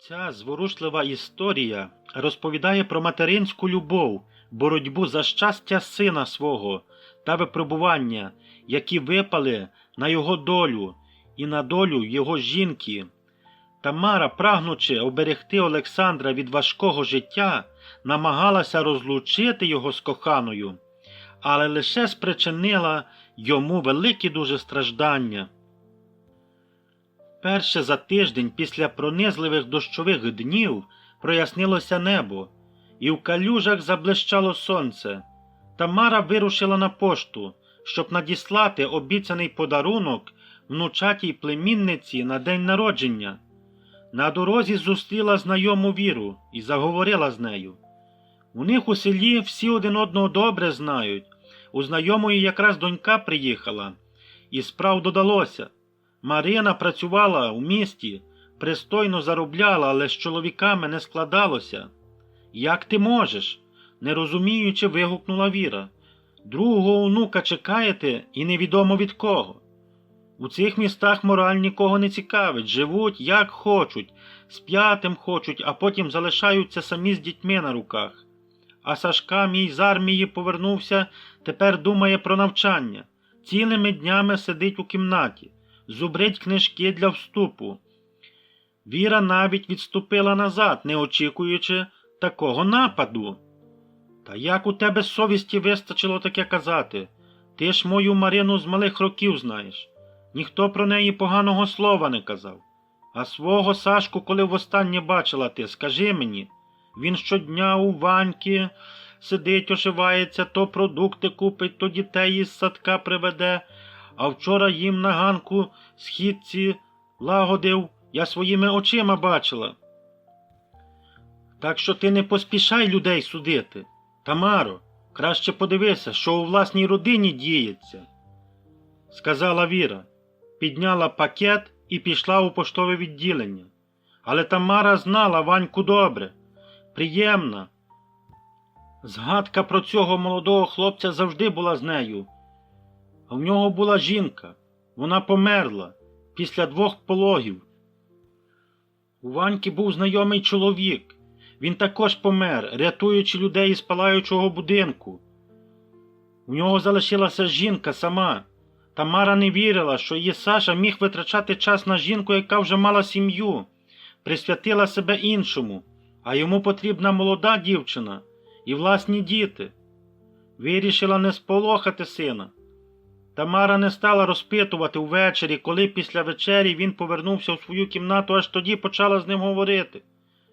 Ця зворушлива історія розповідає про материнську любов, боротьбу за щастя сина свого та випробування, які випали на його долю і на долю його жінки. Тамара, прагнучи оберегти Олександра від важкого життя, намагалася розлучити його з коханою, але лише спричинила йому великі дуже страждання. Перше за тиждень після пронизливих дощових днів прояснилося небо, і в калюжах заблищало сонце. Тамара вирушила на пошту, щоб надіслати обіцяний подарунок внучатій племінниці на день народження. На дорозі зустріла знайому віру і заговорила з нею. У них у селі всі один одного добре знають. У знайомої якраз донька приїхала, і справ додалося. Марина працювала у місті, пристойно заробляла, але з чоловіками не складалося. Як ти можеш? не розуміючи, вигукнула Віра. Другого онука чекаєте і невідомо від кого. У цих містах мораль нікого не цікавить, живуть як хочуть, з п'ятим хочуть, а потім залишаються самі з дітьми на руках. А Сашка, мій з армії, повернувся, тепер думає про навчання. Цілими днями сидить у кімнаті, зубрить книжки для вступу. Віра навіть відступила назад, не очікуючи такого нападу. Та як у тебе совісті вистачило таке казати? Ти ж мою Марину з малих років знаєш. Ніхто про неї поганого слова не казав. А свого Сашку, коли востаннє бачила ти, скажи мені, він щодня у ваньки сидить, ошивається, то продукти купить, то дітей із садка приведе, а вчора їм на ганку східці лагодив, я своїми очима бачила. Так що ти не поспішай людей судити. Тамаро, краще подивися, що у власній родині діється, сказала Віра, підняла пакет і пішла у поштове відділення. Але Тамара знала Ваньку добре, приємна. Згадка про цього молодого хлопця завжди була з нею. А в нього була жінка. Вона померла після двох пологів. У Ваньки був знайомий чоловік. Він також помер, рятуючи людей із палаючого будинку. У нього залишилася жінка сама. Тамара не вірила, що її Саша міг витрачати час на жінку, яка вже мала сім'ю, присвятила себе іншому, а йому потрібна молода дівчина і власні діти. Вирішила не сполохати сина. Тамара не стала розпитувати ввечері, коли після вечері він повернувся у свою кімнату, аж тоді почала з ним говорити.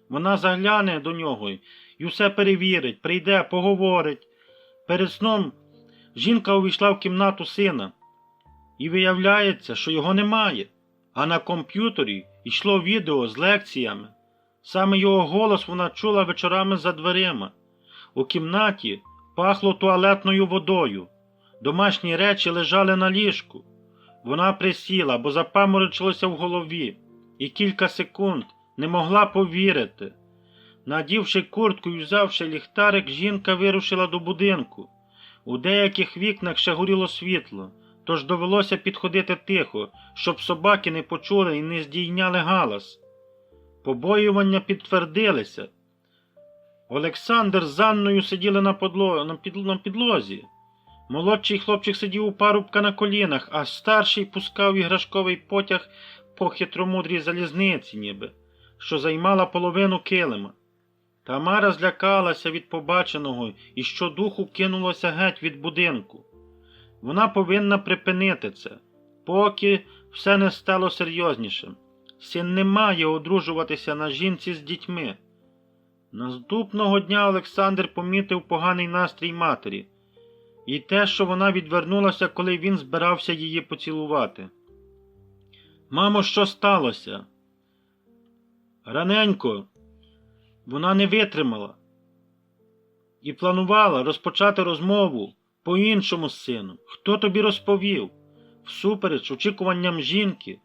Вона загляне до нього і все перевірить, прийде, поговорить. Перед сном жінка увійшла в кімнату сина, і виявляється, що його немає, а на комп'ютері йшло відео з лекціями. Саме його голос вона чула вечорами за дверима. У кімнаті пахло туалетною водою. Домашні речі лежали на ліжку. Вона присіла, бо запаморочилося в голові, і кілька секунд не могла повірити. Надівши куртку і взявши ліхтарик, жінка вирушила до будинку. У деяких вікнах ще горіло світло, тож довелося підходити тихо, щоб собаки не почули і не здійняли галас. Побоювання підтвердилися. Олександр з Анною сиділи на, подло... на, під... на підлозі. Молодший хлопчик сидів у парубка на колінах, а старший пускав іграшковий потяг по хитромудрій залізниці, ніби, що займала половину килима. Тамара злякалася від побаченого і щодуху кинулася геть від будинку. Вона повинна припинити це, поки все не стало серйознішим. Син не має одружуватися на жінці з дітьми. Наступного дня Олександр помітив поганий настрій матері і те, що вона відвернулася, коли він збирався її поцілувати. Мамо, що сталося? Раненько, вона не витримала і планувала розпочати розмову по-іншому з сином. Хто тобі розповів? Всупереч очікуванням жінки,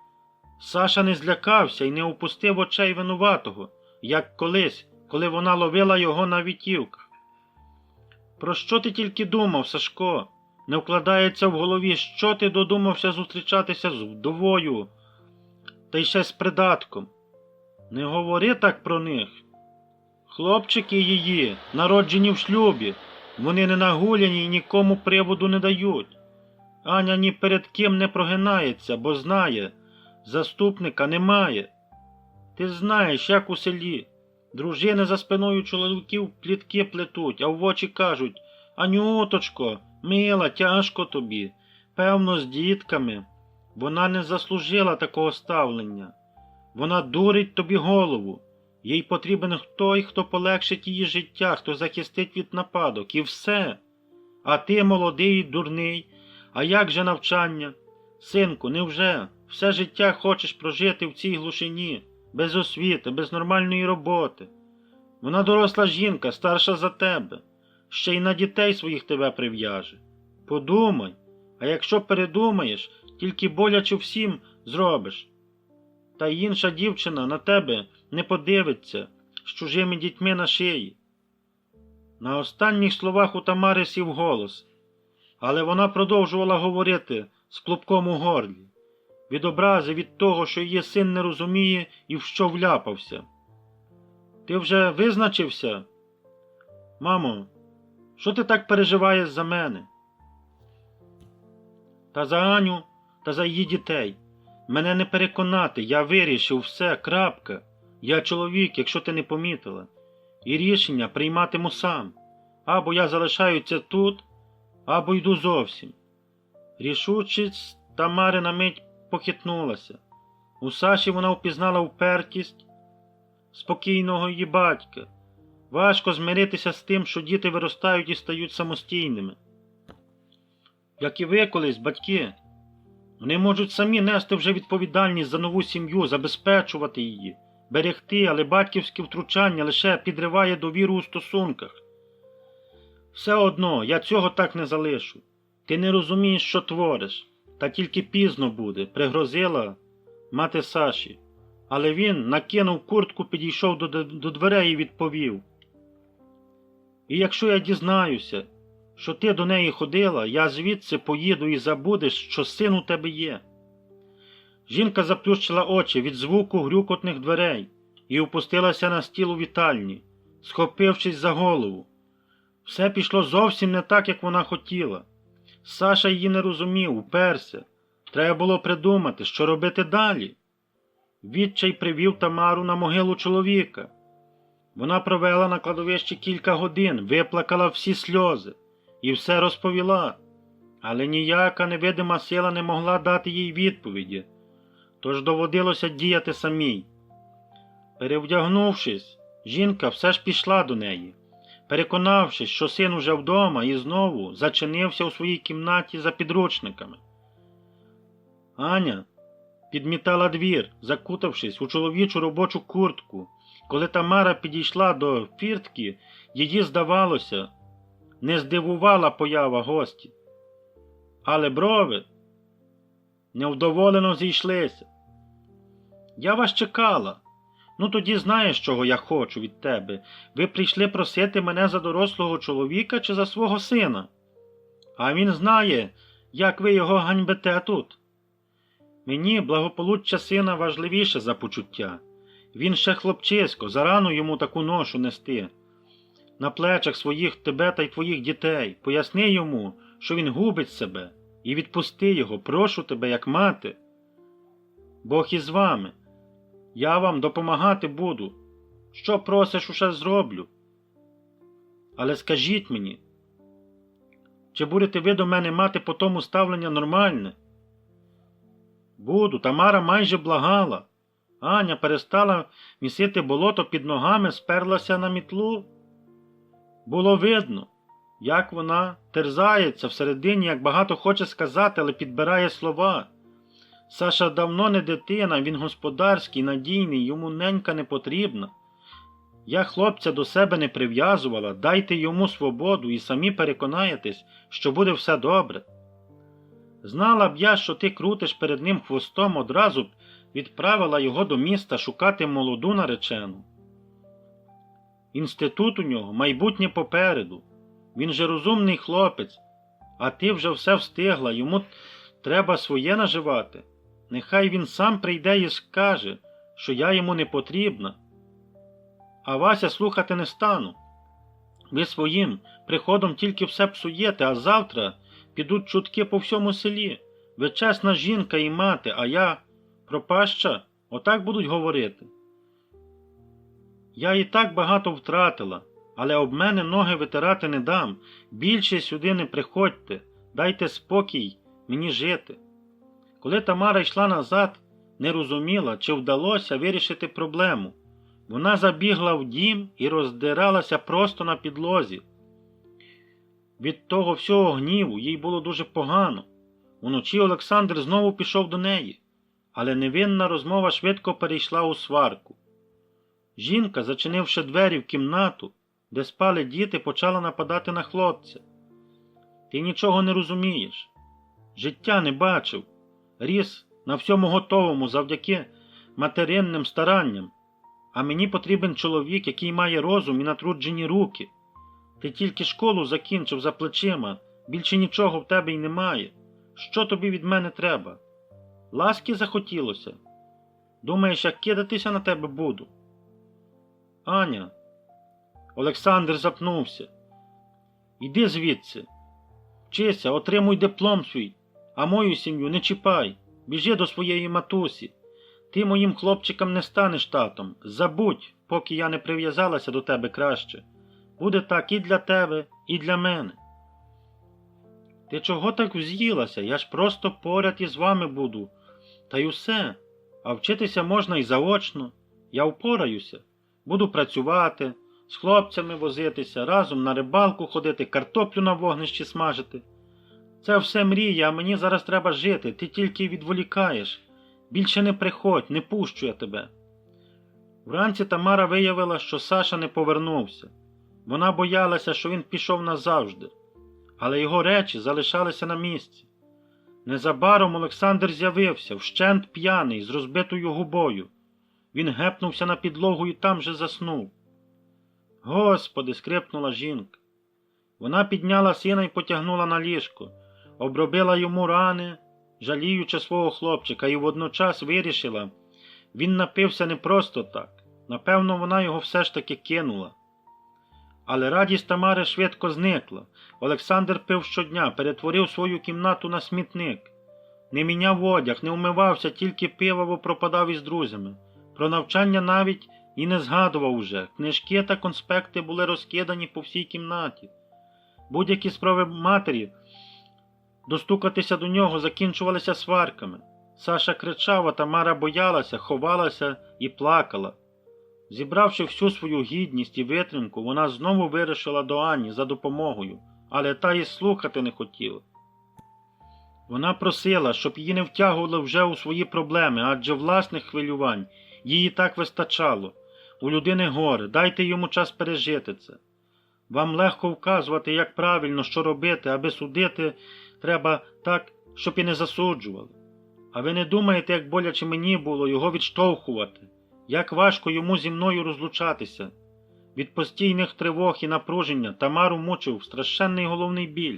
Саша не злякався і не опустив очей винуватого, як колись, коли вона ловила його на вітівках. Про що ти тільки думав, Сашко? Не вкладається в голові, що ти додумався зустрічатися з вдовою, та й ще з придатком. Не говори так про них. Хлопчики її, народжені в шлюбі, вони не нагуляні і нікому приводу не дають. Аня ні перед ким не прогинається, бо знає, заступника немає. Ти знаєш, як у селі. Дружини за спиною чоловіків плітки плетуть, а в очі кажуть Анюточко, мила, тяжко тобі, певно, з дітками. Вона не заслужила такого ставлення. Вона дурить тобі голову. Їй потрібен той, хто полегшить її життя, хто захистить від нападок, і все. А ти молодий і дурний. А як же навчання? Синку, невже все життя хочеш прожити в цій глушині, без освіти, без нормальної роботи? Вона доросла жінка, старша за тебе, ще й на дітей своїх тебе прив'яже. Подумай, а якщо передумаєш, тільки боляче всім зробиш. Та інша дівчина на тебе не подивиться з чужими дітьми на шиї. На останніх словах у Тамари сів голос, але вона продовжувала говорити з клубком у горлі, від образи від того, що її син не розуміє і в що вляпався. Ти вже визначився? Мамо, що ти так переживаєш за мене? Та за Аню, та за її дітей. Мене не переконати, я вирішив все, крапка. Я чоловік, якщо ти не помітила, і рішення прийматиму сам. Або я залишаюся тут, або йду зовсім. Рішучість Тамари на мить похитнулася. У Саші вона впізнала впертість спокійного її батька. Важко змиритися з тим, що діти виростають і стають самостійними. Як і ви колись, батьки, вони можуть самі нести вже відповідальність за нову сім'ю, забезпечувати її, берегти, але батьківське втручання лише підриває довіру у стосунках. Все одно я цього так не залишу. Ти не розумієш, що твориш, та тільки пізно буде, пригрозила мати Саші. Але він накинув куртку, підійшов до, до дверей і відповів. І якщо я дізнаюся, що ти до неї ходила, я звідси поїду і забудеш, що син у тебе є. Жінка заплющила очі від звуку грюкотних дверей і опустилася на стіл у вітальні, схопившись за голову. Все пішло зовсім не так, як вона хотіла. Саша її не розумів, уперся. Треба було придумати, що робити далі. Відчай привів Тамару на могилу чоловіка. Вона провела на кладовищі кілька годин, виплакала всі сльози і все розповіла, але ніяка невидима сила не могла дати їй відповіді, тож доводилося діяти самій. Перевдягнувшись, жінка все ж пішла до неї, переконавшись, що син уже вдома і знову зачинився у своїй кімнаті за підручниками. Аня підмітала двір, закутавшись у чоловічу робочу куртку. Коли Тамара підійшла до фіртки, її, здавалося, не здивувала поява гості. Але брови невдоволено зійшлися. Я вас чекала. Ну тоді знаєш, чого я хочу від тебе. Ви прийшли просити мене за дорослого чоловіка чи за свого сина. А він знає, як ви його ганьбите тут. Мені благополуччя сина важливіше за почуття. Він ще хлопчисько, зарано йому таку ношу нести. На плечах своїх тебе та й твоїх дітей. Поясни йому, що він губить себе, і відпусти його, прошу тебе, як мати. Бог із вами. Я вам допомагати буду. Що просиш, усе зроблю. Але скажіть мені, чи будете ви до мене мати по тому ставлення нормальне? Буду, Тамара майже благала. Аня перестала місити болото під ногами, сперлася на мітлу. Було видно, як вона терзається всередині, як багато хоче сказати, але підбирає слова. Саша давно не дитина, він господарський, надійний, йому ненька не потрібна. Я хлопця до себе не прив'язувала, дайте йому свободу і самі переконаєтесь, що буде все добре. Знала б я, що ти крутиш перед ним хвостом, одразу б відправила його до міста шукати молоду наречену. Інститут у нього майбутнє попереду. Він же розумний хлопець, а ти вже все встигла, йому треба своє наживати. Нехай він сам прийде і скаже, що я йому не потрібна. А Вася слухати не стану. Ви своїм приходом тільки все псуєте, а завтра підуть чутки по всьому селі. Ви чесна жінка і мати, а я пропаща, отак будуть говорити. Я і так багато втратила, але об мене ноги витирати не дам. Більше сюди не приходьте, дайте спокій мені жити. Коли Тамара йшла назад, не розуміла, чи вдалося вирішити проблему. Вона забігла в дім і роздиралася просто на підлозі. Від того всього гніву їй було дуже погано. Уночі Олександр знову пішов до неї, але невинна розмова швидко перейшла у сварку. Жінка, зачинивши двері в кімнату, де спали діти, почала нападати на хлопця. Ти нічого не розумієш. Життя не бачив, ріс на всьому готовому завдяки материнним старанням. А мені потрібен чоловік, який має розум і натруджені руки. Ти тільки школу закінчив за плечима, більше нічого в тебе й немає. Що тобі від мене треба? Ласки захотілося. Думаєш, як кидатися на тебе буду? Аня. Олександр запнувся. Іди звідси. Вчися, отримуй диплом свій, а мою сім'ю не чіпай. Біжи до своєї матусі. Ти моїм хлопчикам не станеш татом. Забудь, поки я не прив'язалася до тебе краще. Буде так і для тебе, і для мене. Ти чого так вз'їлася? Я ж просто поряд із вами буду. Та й усе. А вчитися можна і заочно. Я впораюся. Буду працювати, з хлопцями возитися, разом на рибалку ходити, картоплю на вогнищі смажити. Це все мрія, а мені зараз треба жити. Ти тільки відволікаєш. Більше не приходь, не пущу я тебе. Вранці Тамара виявила, що Саша не повернувся. Вона боялася, що він пішов назавжди, але його речі залишалися на місці. Незабаром Олександр з'явився, вщент п'яний, з розбитою губою. Він гепнувся на підлогу і там же заснув. Господи, скрипнула жінка. Вона підняла сина і потягнула на ліжко, обробила йому рани, жаліючи свого хлопчика, і водночас вирішила, він напився не просто так. Напевно, вона його все ж таки кинула. Але радість Тамари швидко зникла. Олександр пив щодня, перетворив свою кімнату на смітник. Не міняв одяг, не вмивався, тільки пивово пропадав із друзями. Про навчання навіть і не згадував уже. Книжки та конспекти були розкидані по всій кімнаті. Будь-які справи матері достукатися до нього закінчувалися сварками. Саша кричав, а Тамара боялася, ховалася і плакала. Зібравши всю свою гідність і витримку, вона знову вирішила до Ані за допомогою, але та й слухати не хотіла. Вона просила, щоб її не втягували вже у свої проблеми, адже власних хвилювань їй так вистачало. У людини горе, дайте йому час пережити це. Вам легко вказувати, як правильно, що робити, аби судити треба так, щоб і не засуджували. А ви не думаєте, як боляче мені було його відштовхувати, як важко йому зі мною розлучатися. Від постійних тривог і напруження Тамару мучив страшенний головний біль,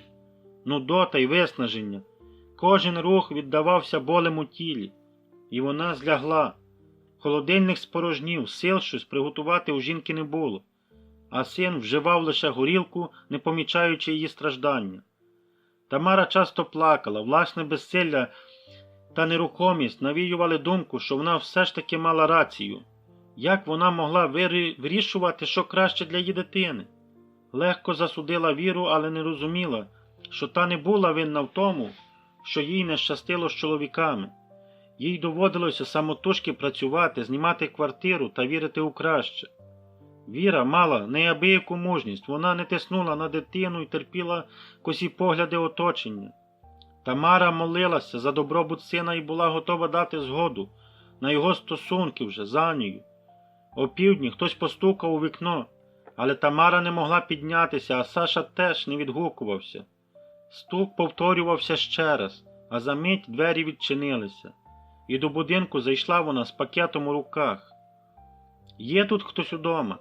нудота й виснаження. Кожен рух віддавався болем у тілі, і вона злягла. Холодильник спорожнів, сил щось приготувати у жінки не було, а син вживав лише горілку, не помічаючи її страждання. Тамара часто плакала, власне безсилля та нерухомість навіювали думку, що вона все ж таки мала рацію. Як вона могла вирішувати, що краще для її дитини? Легко засудила віру, але не розуміла, що та не була винна в тому, що їй не щастило з чоловіками. Їй доводилося самотужки працювати, знімати квартиру та вірити у краще. Віра мала неабияку мужність, вона не тиснула на дитину і терпіла косі погляди оточення. Тамара молилася за добробут сина і була готова дати згоду на його стосунки вже з Анією. О півдні хтось постукав у вікно, але Тамара не могла піднятися, а Саша теж не відгукувався. Стук повторювався ще раз, а за мить двері відчинилися, і до будинку зайшла вона з пакетом у руках. Є тут хтось удома?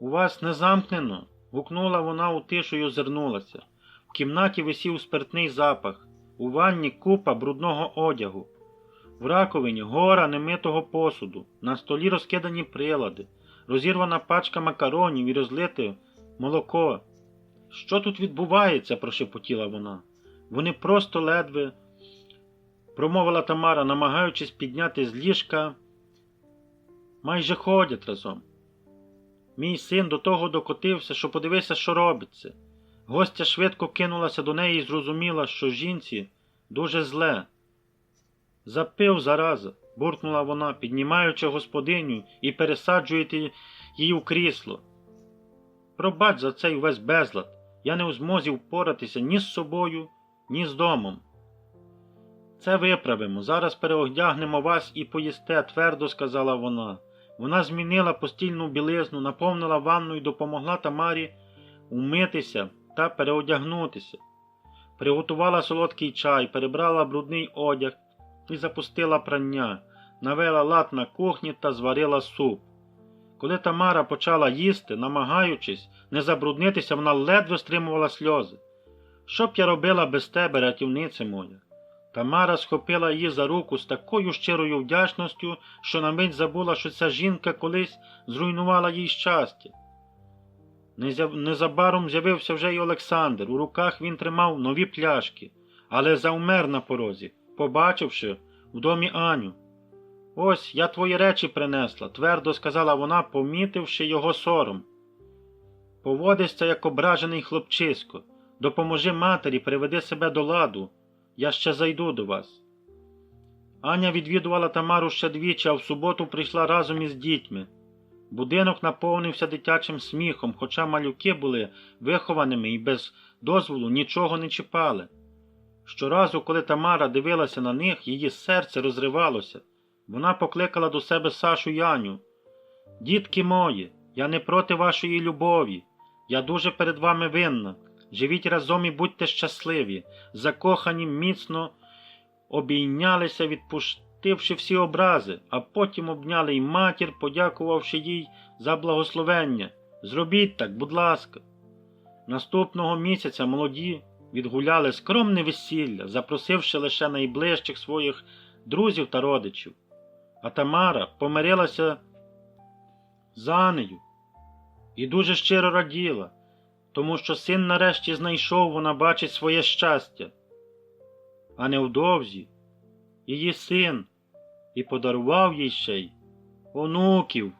У вас не замкнено? гукнула вона у тишу й озирнулася. В кімнаті висів спиртний запах, у ванні купа брудного одягу. В раковині гора немитого посуду, на столі розкидані прилади, розірвана пачка макаронів і розлите молоко. Що тут відбувається? прошепотіла вона. Вони просто ледве, промовила Тамара, намагаючись підняти з ліжка, майже ходять разом. Мій син до того докотився, що подивися, що робиться. Гостя швидко кинулася до неї і зрозуміла, що жінці дуже зле. Запив зараза, буркнула вона, піднімаючи господиню і пересаджуєте її у крісло. Пробач за цей увесь безлад. Я не у змозі впоратися ні з собою, ні з домом. Це виправимо. Зараз переодягнемо вас і поїсте, твердо сказала вона. Вона змінила постільну білизну, наповнила ванну і допомогла Тамарі умитися та переодягнутися. Приготувала солодкий чай, перебрала брудний одяг і запустила прання, навела лад на кухні та зварила суп. Коли Тамара почала їсти, намагаючись не забруднитися, вона ледве стримувала сльози. Що б я робила без тебе, рятівниця моя? Тамара схопила її за руку з такою щирою вдячністю, що на мить забула, що ця жінка колись зруйнувала їй щастя. Незабаром з'явився вже й Олександр. У руках він тримав нові пляшки, але завмер на порозі, побачивши в домі Аню. Ось я твої речі принесла, твердо сказала вона, помітивши його сором. Поводишся, як ображений хлопчисько. Допоможи матері, приведи себе до ладу. Я ще зайду до вас. Аня відвідувала Тамару ще двічі, а в суботу прийшла разом із дітьми. Будинок наповнився дитячим сміхом, хоча малюки були вихованими і без дозволу нічого не чіпали. Щоразу, коли Тамара дивилася на них, її серце розривалося. Вона покликала до себе Сашу й Аню. Дітки мої, я не проти вашої любові. Я дуже перед вами винна. Живіть разом і будьте щасливі, закохані міцно обійнялися, відпустивши всі образи, а потім обняли й матір, подякувавши їй за благословення. Зробіть так, будь ласка. Наступного місяця молоді відгуляли скромне весілля, запросивши лише найближчих своїх друзів та родичів. А Тамара помирилася з Анею і дуже щиро раділа, тому що син нарешті знайшов, вона бачить своє щастя. А невдовзі її син і подарував їй ще й онуків.